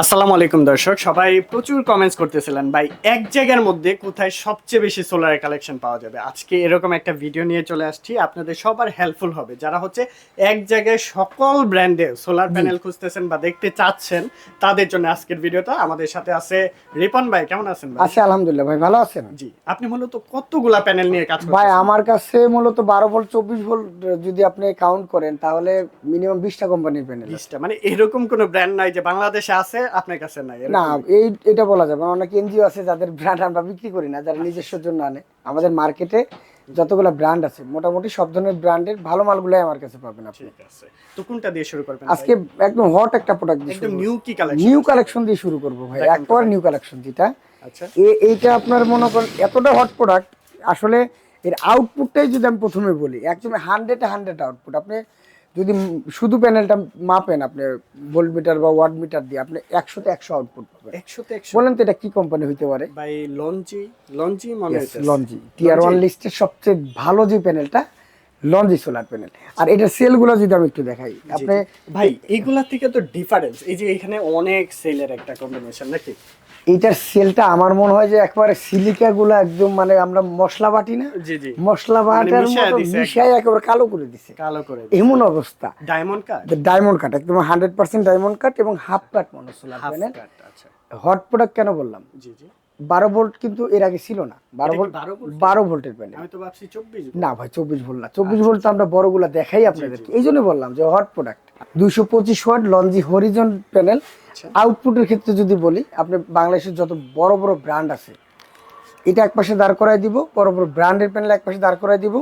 আসসালামু আলাইকুম দর্শক। সবাই প্রচুর কমেন্টস করতেছিলেন ভাই এক জায়গার মধ্যে কোথায় সবচেয়ে বেশি সোলারের কালেকশন পাওয়া যাবে? আজকে এরকম একটা ভিডিও নিয়ে চলে আসছি আপনাদের সবার হেল্পফুল হবে। যারা হচ্ছে এক জায়গায় সকল ব্র্যান্ডে সোলার প্যানেল খুঁজতেছেন বা দেখতে চাচ্ছেন তাদের জন্য আজকের ভিডিওটা আমাদের সাথে আছে রিপন ভাই কেমন আছেন ভাই? আছি আলহামদুলিল্লাহ ভাই ভালো আছেন? জি আপনি মূলত কতগুলা প্যানেল নিয়ে কাজ ভাই আমার কাছে মূলত বারো ভোল্ট চব্বিশ ভোল্ট যদি আপনি কাউন্ট করেন তাহলে মিনিমাম বিশটা কোম্পানির প্যানেল বিশটা মানে এরকম কোনো ব্র্যান্ড নাই যে বাংলাদেশে আছে আপনার কাছে নাই না এই এটা বলা যাবে অনেক এনজিও আছে যাদের ব্র্যান্ড আমরা বিক্রি করি না যারা নিজস্ব জন্য আনে। আমাদের মার্কেটে যতগুলো ব্র্যান্ড আছে মোটামুটি সব ধরনের ব্র্যান্ডের ভালো মালগুলাই আমার কাছে পাবেন আপনি। ঠিক আছে। তো কোনটা দিয়ে শুরু করবেন আজকে একদম হট একটা প্রোডাক্ট দিয়ে একদম নিউ কি কালেকশন নিউ কালেকশন দিয়ে শুরু করব ভাই একবার নিউ কালেকশন যেটা। আচ্ছা। এইটা আপনার মনে করেন এতটা হট প্রোডাক্ট আসলে এর আউটপুটটাই যদি আমি প্রথমে বলি একদম হান্ড্রেডে হান্ড্রেড আউটপুট আপনি যদি শুধু প্যানেলটা মাপেন আপনি ভোল্ট মিটার বা ওয়াট মিটার দিয়ে আপনি একশোতে একশো আউটপুট পাবেন। একশোতে একশো। বলেন তো এটা কি কোম্পানি হইতে পারে? বাই লঞ্জি লঞ্জি মনে লঞ্জি টিয়ার ওয়ান লিস্টের সবচেয়ে ভালো যে প্যানেলটা লঞ্জি সোলার প্যানেল আর এটার সেলগুলো যদি আমি একটু দেখাই আপনি ভাই এইগুলা থেকে তো ডিফারেন্স এই যে এখানে অনেক সেলের একটা কম্বিনেশন নাকি? এইটার সেলটা আমার মনে হয় যে একবারে সিলিকা গুলা একদম মানে আমরা মশলা বাটি না? মশলা বাটার মিশায়া মতো মিশাই একেবারে কালো করে দিছে। কালো করে এমন অবস্থা। Diamond cut? ডায়মন্ড কাট একদম হান্ড্রেড পার্সেন্ট ডায়মন্ড কাট এবং হাফ কাট মনে হাফ কাট আচ্ছা। হট প্রোডাক্ট কেন বললাম? জি জি। বারো ভোল্ট কিন্তু এর আগে ছিল না। বারো ভোল্ট বারো ভোল্টের প্যানেল আমি তো ভাবছি চব্বিশ না ভাই চব্বিশ ভোল্ট না। চব্বিশ ভোল্ট তো আমরা বড়গুলা দেখাই আপনাদেরকে। এই জন্য বললাম যে হট প্রোডাক্ট দুইশো পঁচিশ ওয়াট লঞ্জি হরিজন প্যানেল আচ্ছা। আউটপুটের ক্ষেত্রে যদি বলি আপনি বাংলাদেশের যত বড় বড় ব্র্যান্ড আছে এটা এক পাশে দাঁড় করাই দিব বড় বড় ব্র্যান্ডের প্যানেল এক পাশে দাঁড় করাই দিব।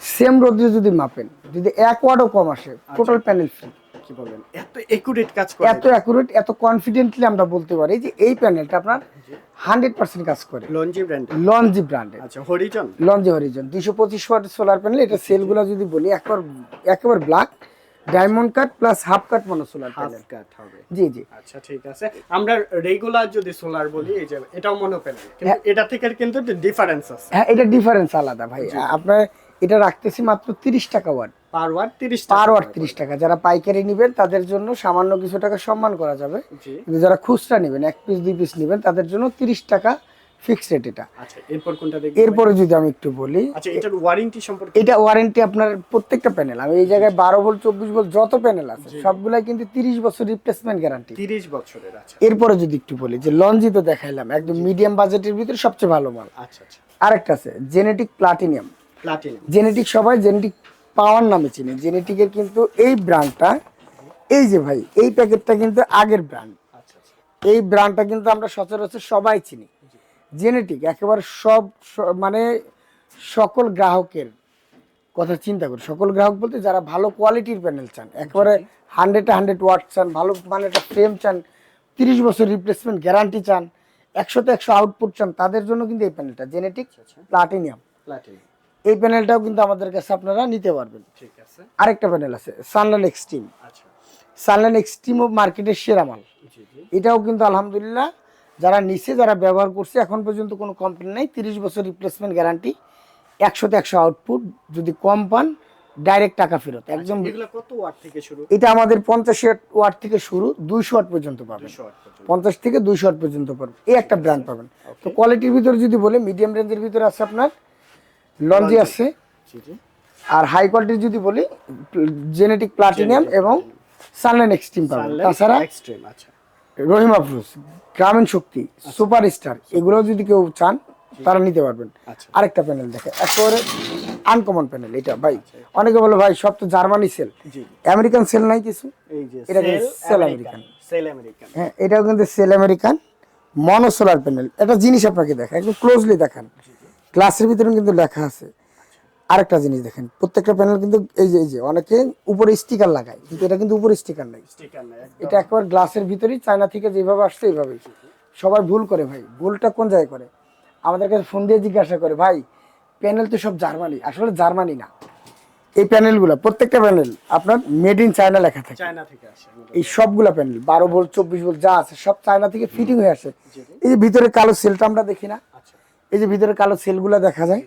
সেম রোদ্রে যদি মাপেন যদি এক ওয়াটও কম আসে টোটাল প্যানেল ফ্রি কি বলবেন এত একুরেট কাজ করে এত অ্যাকুরেট এত কনফিডেন্টলি আমরা বলতে পারি যে এই প্যানেলটা আপনার হান্ড্রেড পার্সেন্ট কাজ করে। লঞ্জি ব্র্যান্ড লঞ্জি ব্র্যান্ডের আচ্ছা হরিজন লঞ্জি হরিজন দুইশো পঁচিশ ওয়াট সোলার প্যানেল এটা সেলগুলো যদি বলি একবার একেবারে black diamond cut plus half cut mono solar panel cut হবে। জি জি। আচ্ছা ঠিক আছে। আমরা রেগুলার যদি সোলার বলি এই যে এটাও মনে প্যানেল কিন্তু এটা থেকে কিন্তু ডিফারেন্স আছে। হ্যাঁ এটা ডিফারেন্স আলাদা ভাই। আপনার এটা রাখতেছি মাত্র তিরিশ টাকা ওয়াট। পার ওয়াট তিরিশ পার ওয়াট তিরিশ টাকা। যারা পাইকারি নেবেন তাদের জন্য সামান্য কিছু টাকা সম্মান করা যাবে। কিন্তু যারা খুচরা নেবেন এক পিস দুই পিস নেবেন তাদের জন্য তিরিশ টাকা ফিক্সড রেট এটা। আচ্ছা এরপর কোনটা দেখব এরপরে যদি আমি একটু বলি আচ্ছা এটার ওয়ারেন্টি সম্পর্কে এটা ওয়ারেন্টি আপনার প্রত্যেকটা প্যানেল আমি এই জায়গায় বারো ভোল্ট চব্বিশ ভোল্ট যত প্যানেল আছে সবগুলাই কিন্তু তিরিশ বছর রিপ্লেসমেন্ট গ্যারান্টি তিরিশ বছরের আচ্ছা। এরপরে যদি একটু বলি যে লঞ্জি তো দেখাইলাম একদম মিডিয়াম বাজেটের ভিতরে সবচেয়ে ভালো মাল। আচ্ছা আচ্ছা। আরেকটা আছে জেনেটিক প্লাটিনিয়াম প্লাটিনাম জেনেটিক সবাই জেনেটিক পাওয়ার নামে চিনি। জেনেটিকের কিন্তু এই ব্র্যান্ডটা এই যে ভাই এই প্যাকেটটা কিন্তু আগের ব্র্যান্ড আচ্ছা আচ্ছা। এই ব্র্যান্ডটা কিন্তু আমরা সচরাচর সবাই চিনি। জেনেটিক একেবারে সব মানে সকল গ্রাহকের কথা চিন্তা করি। সকল গ্রাহক বলতে যারা ভালো কোয়ালিটির প্যানেল চান একেবারে হান্ড্রেড হান্ড্রেড ওয়াট চান ভালো মানে একটা ফ্রেম চান তিরিশ বছর রিপ্লেসমেন্ট গ্যারান্টি চান একশোতে একশো আউটপুট চান তাদের জন্য কিন্তু এই প্যানেলটা জেনেটিক প্লাটিনিয়াম এই প্যানেলটাও কিন্তু আমাদের কাছে আপনারা নিতে পারবেন। ঠিক আছে। আরেকটা প্যানেল আছে সানলাইন এক্সট্রিম আচ্ছা। সানলাইন এক্সট্রিমও মার্কেটের সেরা মাল। এটাও কিন্তু আলহামদুলিল্লাহ যারা নিছে যারা ব্যবহার করছে এখন পর্যন্ত কোনো কমপ্লেন নাই। তিরিশ বছর রিপ্লেসমেন্ট গ্যারান্টি একশোতে একশো আউটপুট যদি কম পান ডাইরেক্ট টাকা ফেরত। একদম এগুলো কত ওয়াট থেকে শুরু? এটা আমাদের পঞ্চাশ ওয়াট থেকে শুরু দুইশো ওয়াট পর্যন্ত পাবেন। 200 ওয়াট পর্যন্ত। পঞ্চাশ থেকে দুইশো ওয়াট পর্যন্ত পাবেন। এই একটা ব্র্যান্ড পাবেন। তো কোয়ালিটির ভিতরে যদি বলে মিডিয়াম রেঞ্জের ভিতরে আছে আপনার লঞ্জি আছে। আর হাই কোয়ালিটির যদি বলি জেনেটিক প্লাটিনিয়াম এবং সানলাইন এক্সট্রিম পাবেন। তাছাড়া এক্সট্রিম আচ্ছা। রহিম আফরোজ গ্রামীণ শক্তি সুপার স্টার এগুলো যদি কেউ চান তারা নিতে পারবেন। আচ্ছা। আরেকটা প্যানেল দেখে একেবারে আনকমন প্যানেল এটা ভাই। অনেকে বলে ভাই সব তো জার্মানি সেল আমেরিকান সেল নাই কিছু? এই যে এটা সেল কিন্তু সেল আমেরিকান হ্যাঁ এটাও কিন্তু সেল আমেরিকান মনোসোলার প্যানেল একটা জিনিস আপনাকে দেখা একটু ক্লোজলি দেখান। গ্লাসের ভিতরে কিন্তু লেখা আছে। আরেকটা জিনিস দেখেন প্রত্যেকটা প্যানেল কিন্তু এই যে এই যে অনেকে উপরে স্টিকার লাগায় কিন্তু এটা কিন্তু উপরে স্টিকার নাই। এটা একবার গ্লাসের ভিতরেই চায়না থেকে যেভাবে আসছে এইভাবেই। সবাই ভুল করে ভাই ভুলটা কোন জায়গায় করে? আমাদের কাছে ফোন দিয়ে জিজ্ঞাসা করে ভাই প্যানেল তো সব জার্মানি। আসলে জার্মানি না। এই প্যানেলগুলো প্রত্যেকটা প্যানেল আপনার মেড ইন চায়না লেখা থাকে। চায়না থেকে আসে এই সবগুলা প্যানেল বারো ভোল্ট চব্বিশ ভোল্ট যা আছে সব চায়না থেকে ফিটিং হয়ে আসে। এই যে ভিতরে কালো সেলটা আমরা দেখি না। এই যে ভিতরে কালো সেলগুলো দেখা যায়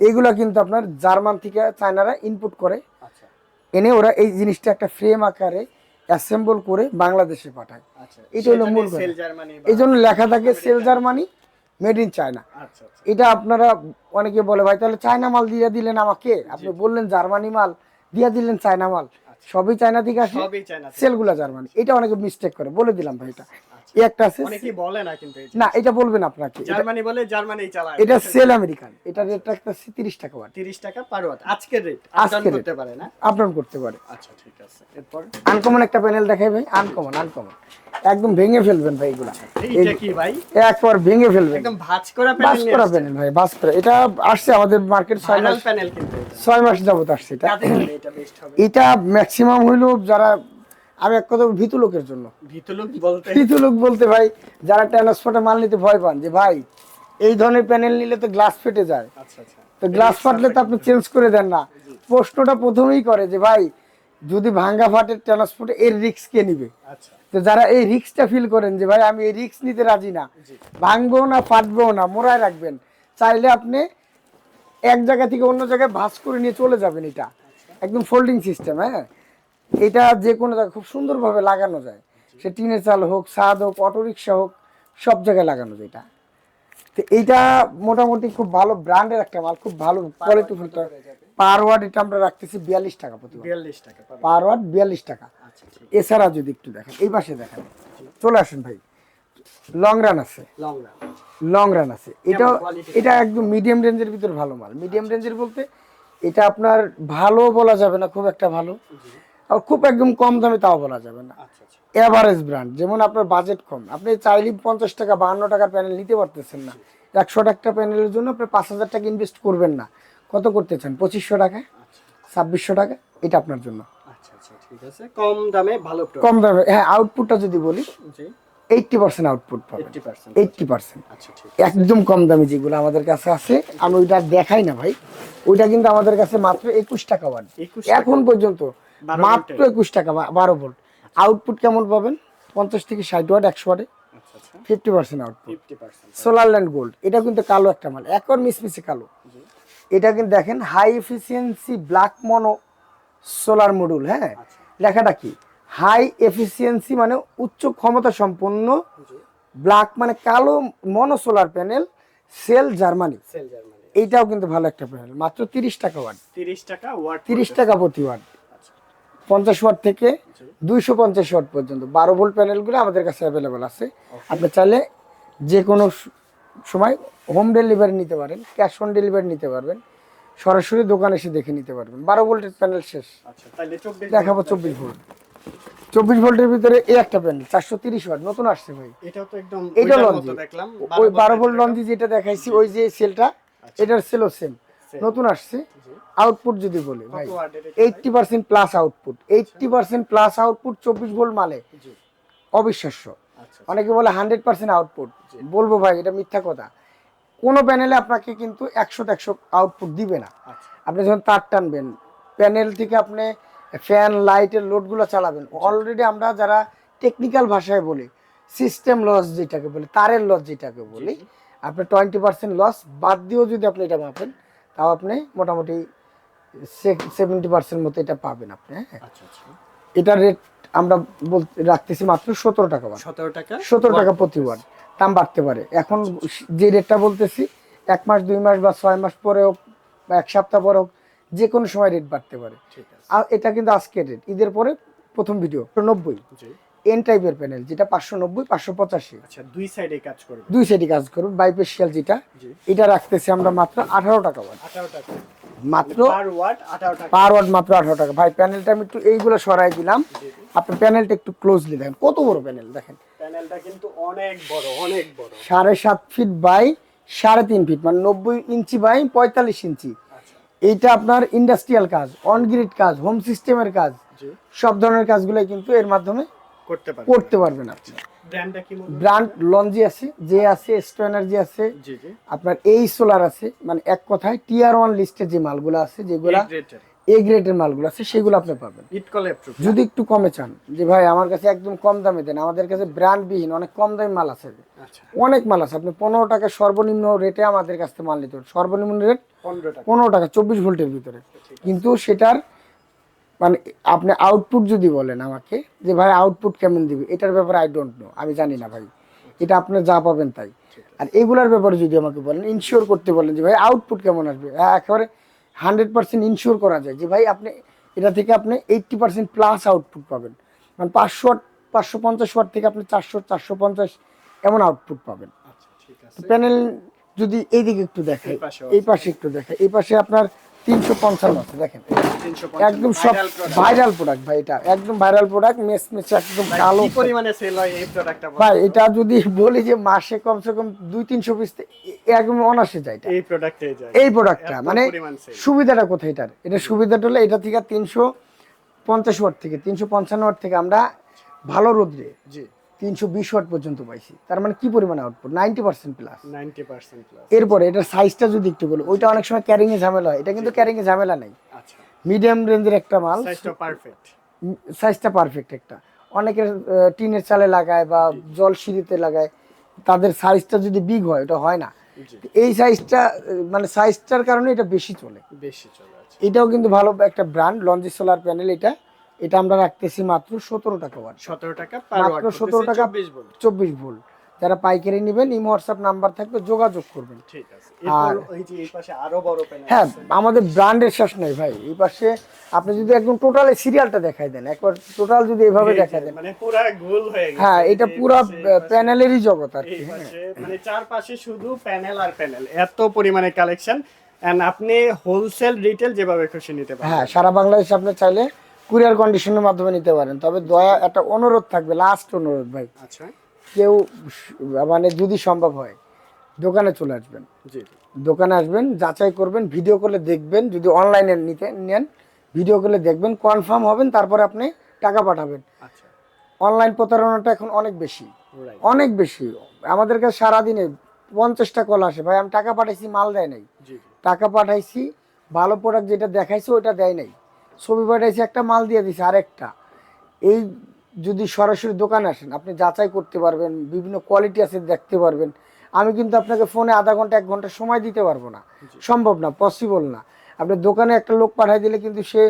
এইগুলা কিন্তু আপনার জার্মান থেকে চায়নারা ইনপুট করে। আচ্ছা। এনে ওরা এই জিনিসটা একটা ফ্রেম আকারে অ্যাসেম্বল করে বাংলাদেশে পাঠায়। আচ্ছা এটা হলো মূল এই জন্য লেখা থাকে cell Germany made in China এটা আপনারা অনেকে বলে ভাই তাহলে চায়না মাল দিয়ে দিলেন আমাকে? আপনি বললেন জার্মানি মাল দিয়ে দিলেন চায়না মাল। সবই চায়না থেকে আসে সবই চায়না সেলগুলা জার্মানি। এটা অনেকে মিস্টেক করে বলে দিলাম ভাই এটা। এই একটা আছে অনেকেই বলে না কিন্তু না এটা বলবেন আপনাকে। জার্মানি বলে জার্মানি চালায়। এটা সেল আমেরিকান। এটা রেটটা একটা তিরিশ টাকা ওয়াট 30 টাকা পার ওয়াট আজকের রেট আপডাউন করতে পারে না? আপডাউন করতে পারে। আচ্ছা ঠিক আছে। এরপর? আনকমন একটা প্যানেল দেখাই ভাই। আনকমন আনকমন একদম ভেঙে ফেলবেন ভাই এগুলা। এইটা কি ভাই? একবার ভেঙে ফেলবেন। একদম ভাঁজ করা প্যানেল করা প্যানেল ভাই বাস করা। এটা আসছে আমাদের মার্কেট ছয় মাস প্যানেল কিন্তু এটা। ছয় মাস যাবত আসছে এটা। এটা বেস্ট হবে? এটা ম্যাক্সিমাম হইল যারা আমি এক কথা ভীতু লোকের জন্য। বলতে ভীতু লোক বলতে ভাই যারা ট্রান্সপোর্টে মাল নিতে ভয় পান যে ভাই এই ধরনের প্যানেল নিলে তো গ্লাস ফেটে যায়। আচ্ছা আচ্ছা। তো গ্লাস ফাটলে তো আপনি চেঞ্জ করে দেন না। প্রশ্নটা প্রথমেই করে যে ভাই যদি ভাঙ্গা ফাটে ট্রান্সপোর্টে এর রিস্ক কে নিবে? আচ্ছা। তো যারা এই রিস্কটা ফিল করেন যে ভাই আমি এই রিস্ক নিতে রাজি না ভাঙবো না ফাটবো না মোড়ায় রাখবেন চাইলে আপনি এক জায়গা থেকে অন্য জায়গায় ভাঁজ করে নিয়ে চলে যাবেন এটা। একদম ফোল্ডিং সিস্টেম হ্যাঁ? এটা যে কোনো জায়গায় খুব সুন্দরভাবে লাগানো যায়। সে টিনের চাল হোক ছাদ হোক অটো রিক্সা হোক সব জায়গায় লাগানো যায় এটা। তো এইটা মোটামুটি খুব ভালো ব্র্যান্ডের একটা মাল খুব ভালো কোয়ালিটি পার ওয়ার্ড এটা আমরা রাখতেছি বিয়াল্লিশ টাকা প্রতি। 42 টাকা পার ওয়ার্ড বিয়াল্লিশ টাকা। আচ্ছা এছাড়া যদি একটু দেখেন এই পাশে দেখেন। চলে আসেন ভাই। লং রান আছে। লং রান আছে। এটা এটা একদম মিডিয়াম রেঞ্জের ভিতর ভালো মাল। মিডিয়াম রেঞ্জের বলতে এটা আপনার ভালো বলা যাবে না খুব একটা ভালো। আর খুব একদম কম দামে তাও বলা যাবে না। আচ্ছা আচ্ছা। এভারেজ ব্র্যান্ড যেমন আপনার বাজেট কম। আপনি চাইলে পঞ্চাশ টাকা বাহান্ন টাকার প্যানেল নিতে পারতেছেন না। একশো টাকা প্যানেলের জন্য আপনি পাঁচ হাজার টাকা ইনভেস্ট করবেন না। কত করতে চান? পঁচিশশো টাকা আচ্ছা। ছাব্বিশশো টাকা এটা আপনার জন্য। আচ্ছা আচ্ছা কম দামে ভালো কম দামে হ্যাঁ আউটপুটটা যদি বলি এইটটি পার্সেন্ট আউটপুট পাবেন। এইটটি পার্সেন্ট একদম কম দামি যেগুলো আমাদের কাছে আছে আমি ওইটা দেখাই না ভাই। ওইটা কিন্তু আমাদের কাছে মাত্র একুশ টাকা ওয়াট এখন পর্যন্ত মাত্র একুশ টাকা বারো ভোল্ট। আউটপুট কেমন পাবেন? পঞ্চাশ থেকে ষাট ওয়াট একশো ওয়াটে fifty percent output 50% solar land gold এটা কিন্তু কালো একটা মাল। একর মিসমিসে কালো। এটা কিন্তু দেখেন high efficiency black mono solar module হ্যাঁ? আচ্ছা। লেখাটা কি? হাই এফিসিয়েন্সি মানে উচ্চ ক্ষমতা সম্পন্ন ব্ল্যাক মানে কালো mono solar panel cell Germany cell Germany এইটাও কিন্তু ভালো একটা প্যানেল মাত্র তিরিশ টাকা ওয়াট 30 টাকা ওয়াট তিরিশ টাকা প্রতি ওয়াট আচ্ছা। পঞ্চাশ ওয়াট থেকে দুইশো পঞ্চাশ ওয়াট পর্যন্ত। বারো ভোল্ট প্যানেলগুলো আমাদের কাছে অ্যাভেলেবেল আছে। আপনি চাইলে যে কোনো সময় হোম ডেলিভারি নিতে পারেন ক্যাশ অন ডেলিভারি নিতে পারবেন সরাসরি দোকানে এসে দেখে নিতে পারবেন। বারো ভোল্টের প্যানেল শেষ। আচ্ছা তাহলে 24 দেখাবো চব্বিশ ভোল্ট। চব্বিশ ভোল্টের ভিতরে এই একটা প্যানেল চারশো তিরিশ ওয়াট নতুন আসছে ভাই। এটাও তো একদম এটা লঞ্জি ওই বারো ভোল্ট লঞ্জি যেটা দেখাইছি ওই যে সেলটা আচ্ছা। এটার সেলও সেম নতুন আসছে। আউটপুট যদি বলি ভাই eighty percent plus output eighty percent plus output চব্বিশ ভোল্ট মালে অবিশ্বাস্য। আচ্ছা অনেকে বলে হান্ড্রেড পার্সেন্ট আউটপুট বলব ভাই এটা মিথ্যা কথা। কোনো প্যানেলে আপনাকে কিন্তু একশো একশো আউটপুট দিবে না। আচ্ছা। আপনি যখন তার টানবেন প্যানেল থেকে আপনি ফ্যান লাইটের লোডগুলো চালাবেন। অলরেডি আমরা যারা টেকনিক্যাল ভাষায় বলি সিস্টেম লস যেটাকে বলি তারের লস যেটাকে বলি আপনি টোয়েন্টি পার্সেন্ট লস বাদ দিয়েও যদি আপনি এটা মাপেন তাও আপনি মোটামুটি সেভেন্টি পার্সেন্ট মতো এটা পাবেন আপনি হ্যাঁ। আচ্ছা আচ্ছা। এটার রেট আমরা রাখতেছি মাত্র সতেরো টাকা সতেরো টাকা? সতেরো টাকা প্রতি ওয়াট দাম বাড়তে পারে। এখন যে রেটটা বলতেছি এক মাস দুই মাস বা ছয় মাস পরে হোক বা এক সপ্তাহ পরে হোক যে কোনো সময় রেট বাড়তে পারে। ঠিক আর এটা কিন্তু আজকের রেট ঈদের পরে প্রথম ভিডিও নব্বই। এন টাইপের প্যানেল যেটা পাঁচশো নব্বই পাঁচশো পঁচাশি। আচ্ছা দুই সাইডে কাজ করবে। দুই সাইডে কাজ করুন বাইপেশিয়াল যেটা এটা রাখতেছি আমরা মাত্র আঠারো টাকা ওয়াট 18 টাকা। মাত্র পার ওয়াট 18 টাকা। পার ওয়াট মাত্র আঠারো টাকা। ভাই প্যানেলটা আমি একটু এইগুলো সরাই দিলাম। আপনি প্যানেলটা একটু ক্লোজলি দেখেন। কত বড় প্যানেল দেখেন? প্যানেলটা কিন্তু অনেক বড় অনেক বড়। সাড়ে সাত ফিট বাই সাড়ে তিন ফিট মানে নব্বই ইঞ্চি বাই পঁয়তাল্লিশ ইঞ্চি। আচ্ছা। এইটা আপনার ইন্ডাস্ট্রিয়াল কাজ অন গ্রিড কাজ হোম সিস্টেমের কাজ। সব ধরনের কাজগুলোই কিন্তু এর মাধ্যমে করতে পারবে করতে পারবেন আপনি ব্র্যান্ড লঞ্জি আছে যে আছে এস্টো এনার্জি আছে আপনার এই সোলার আছে মানে এক কথায় টিয়ার ওয়ান লিস্টের যে মালগুলো আছে যেগুলা এ গ্রেডের মালগুলো আছে সেগুলো আপনি পাবেন। যদি একটু কমে চান যে ভাই আমার কাছে একদম কম দামে দেন আমাদের কাছে ব্র্যান্ডবিহীন অনেক কম দামি মাল আছে। আচ্ছা। অনেক মাল আছে আপনি পনেরো টাকা সর্বনিম্ন রেটে আমাদের কাছ থেকে মাল নিতে পারেন। সর্বনিম্ন রেট পনেরো টাকা। চব্বিশ ভোল্টের ভিতরে। কিন্তু সেটার মানে আপনি আউটপুট যদি বলেন আমাকে যে ভাই আউটপুট কেমন দিবে? এটার ব্যাপারে আই ডোন্ট নো আমি জানি না ভাই। এটা আপনি যা পাবেন তাই। আর এগুলার ব্যাপারে যদি আমাকে বলেন ইনশিওর করতে বলেন যে ভাই আউটপুট কেমন আসবে? হ্যাঁ একেবারে হান্ড্রেড পার্সেন্ট ইনশিওর করা যায় যে ভাই আপনি এটা থেকে আপনি এইট্টি পার্সেন্ট প্লাস আউটপুট পাবেন। মানে পাঁচশো পাঁচশো পঞ্চাশ ওয়াট থেকে আপনি চারশো চারশো পঞ্চাশ এমন আউটপুট পাবেন। আচ্ছা প্যানেল যদি এইদিকে একটু দেখাই এই এই পাশে একটু দেখাই এই পাশে আপনার তিনশো পঞ্চান্ন আছে দেখেন। একদম সব ভাইরাল প্রোডাক্ট ভাই এটা একদম ভাইরাল প্রোডাক্ট মেস মেস একদম কালো। পরিমাণে সেল হয় এই প্রোডাক্টটা ভাই এটা যদি বলি যে মাসে কমসে কম দুই তিনশো পিস একদম অনাসে যায় এটা। এই প্রোডাক্টে যায়। এই প্রোডাক্টটা মানে সুবিধাটা কোথায় এটার? এটা সুবিধাটা হলো এটা থেকে তিনশো পঞ্চাশ ওয়াট থেকে তিনশো পঞ্চান্ন ওয়াট থেকে আমরা ভালো রোদ্রে জি। তিনশো বিশ ওয়াট পর্যন্ত পাইছি। তার মানে কি পরিমাণ output ninety percent plus 90% plus এরপরে এটার সাইজটা যদি একটু বলি ওইটা অনেক সময় ক্যারিং এ ঝামেলা হয়। এটা কিন্তু ক্যারিং এ ঝামেলা নেই। আচ্ছা। মিডিয়াম রেঞ্জের একটা মাল। সাইজটা পারফেক্ট সাইজটা পারফেক্ট একটা। অনেকের টিনের চালে লাগায় বা জল সিঁড়িতে লাগায়। তাদের সাইজটা যদি বিগ হয় এটা হয় না। এই সাইজটা মানে সাইজটার কারণে এটা বেশি চলে। বেশি চলে এটাও কিন্তু ভালো একটা ব্র্যান্ড লঞ্জি সোলার প্যানেল এটা। এটা আমরা রাখতেছি মাত্র সতেরো টাকা ওয়াট 17 টাকা মাত্র 17 টাকা। চব্বিশ ভোল্ট। যারা পাইকারি নেবেন ইমো হোয়াটসঅ্যাপ নাম্বার থাকবে যোগাযোগ করবেন। ঠিক আছে। আর- এই পাশে আরও বড় প্যানেল হ্যাঁ আমাদের ব্র্যান্ডের শেষ নেই ভাই। এই পাশে আপনি যদি একদম টোটাল সিরিয়ালটা দেখাই দেন একবার টোটাল যদি এভাবে দেখাই দেন। মানে পুরা গোল হয়ে গেছে। হ্যাঁ এটা পুরা প্যানেলেরই জগৎ আর কি হ্যাঁ। পাশে মানে চারপাশে শুধু প্যানেল আর প্যানেল এত পরিমাণে কালেকশন এন্ড আপনি হোলসেল রিটেল যেভাবে খুশি নিতে পারেন হ্যাঁ সারা বাংলাদেশ আপনি চাইলে কুরিয়ার কন্ডিশনের মাধ্যমে নিতে পারেন। তবে দয়া একটা অনুরোধ থাকবে লাস্ট অনুরোধ ভাই। আচ্ছা। কেউ মানে যদি সম্ভব হয় দোকানে চলে আসবেন। জি। দোকানে আসবেন যাচাই করবেন ভিডিও করলে দেখবেন যদি অনলাইনে নিতে নেন ভিডিও করলে দেখবেন কনফার্ম হবেন তারপরে আপনি টাকা পাঠাবেন। আচ্ছা। অনলাইন প্রতারণাটা এখন অনেক বেশি। অনেক বেশি। আমাদের কাছে সারাদিনে পঞ্চাশটা কল আসে। ভাই আমি টাকা পাঠাইছি মাল দেয় নাই। টাকা পাঠাইছি ভালো প্রোডাক্ট যেটা দেখাইছে ওটা দেয় নাই। ছবি পাঠাইছে একটা মাল দিয়ে দিছে আরেকটা। এই যদি সরাসরি দোকানে আসেন আপনি যাচাই করতে পারবেন বিভিন্ন কোয়ালিটি আছে দেখতে পারবেন। আমি কিন্তু আপনাকে ফোনে আধা ঘণ্টা এক ঘণ্টা সময় দিতে পারব না। সম্ভব না পসিবল না। আপনি দোকানে একটা লোক পাঠাই দিলে কিন্তু সে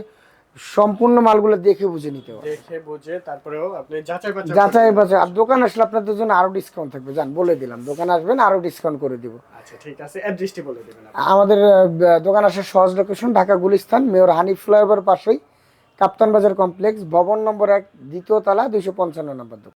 সম্পূর্ণ মালগুলো দেখে বুঝে নিতে হবে। দেখে বুঝে তারপরেও আপনি যাচাই বাছাই যাচাই বাছাই। আর দোকান আসলে আপনাদের জন্য আরও ডিসকাউন্ট থাকবে। জান বলে দিলাম দোকান আসবেন আরও ডিসকাউন্ট করে দিব। আচ্ছা ঠিক আছে অ্যাড্রেসটি বলে দিবেন আমাদের দোকান আসার সহজ location Dhaka Gulistan mayor Hanif flyover পাশেই কাপ্তান বাজার কমপ্লেক্স ভবন নম্বর এক দ্বিতীয় তলা দুইশো পঞ্চান্ন নম্বর দোকান।